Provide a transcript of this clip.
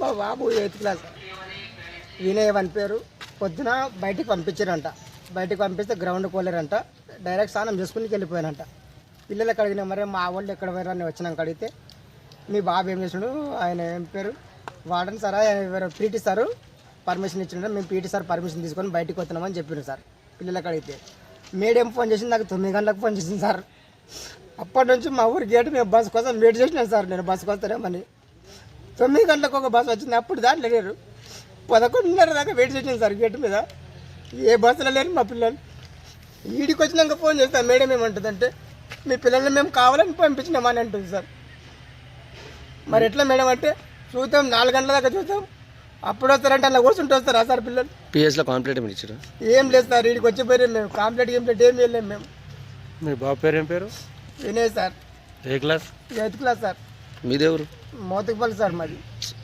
మా బాబు eighth class. Vinay అని పేరు. పొద్దున బయటికి పంపించారంట. బయటికి పంపిస్తే గ్రౌండ్ పోలేరంట డైరెక్ట్ స్నానం చేసుకుని వెళ్ళిపోయానంట పిల్లలకు అడిగిన మరి మా వాళ్ళు ఎక్కడ పోయారు? అని వచ్చినాక అడిగితే మీ బాబు ఏం చేసినాడు ఆయన ఏం పేరు? వాడని సార్ ఆయన పీటీ సారు పర్మిషన్ ఇచ్చిండు. మేము పీటీ సార్ పర్మిషన్ తీసుకొని బయటికి వస్తున్నామని చెప్పిండు సార్ పిల్లలకు అడిగితే. మేడం ఫోన్ చేసింది? నాకు తొమ్మిది గంటలకు ఫోన్ చేసింది సార్. అప్పటి నుంచి మా ఊరి గేటు మేము బస్సు కోసం వెయిట్ చేసినాను సార్ నేను. బస్కి వస్తానేమని తొమ్మిది గంటలకు ఒక బస్సు వచ్చింది. అప్పుడు దాంట్లో లేరు. పదకొండున్నర దాకా వెయిట్ చేసాను సార్ గేట్ మీద. ఏ బస్సులో లేరు మా పిల్లలు. ఈడికి వచ్చినాక ఫోన్ చేస్తాను మేడం ఏమంటుందంటే మీ పిల్లల్ని మేము కావాలని పంపించినామని అంటుంది సార్. మరి ఎట్లా మేడం అంటే చూద్దాం నాలుగు గంటల దాకా చూద్దాం. అప్పుడు వస్తారంటే అలా కూర్చుంటూ వస్తారా సార్ పిల్లలు? పిఎస్లో కాంప్లీట్ ఏమి ఇచ్చారు? ఏం లేదు సార్ వీడికి వచ్చిపోయి మేము. కాంప్లీట్ గేమ్ప్లీట్ ఏం వెళ్ళలేము మేము. మీ బాబు పేరు ఏం పేరు? వినయ్ సార్. ఏ class? Eighth class sir. మీదెవరు Mothakupalli sir మాది.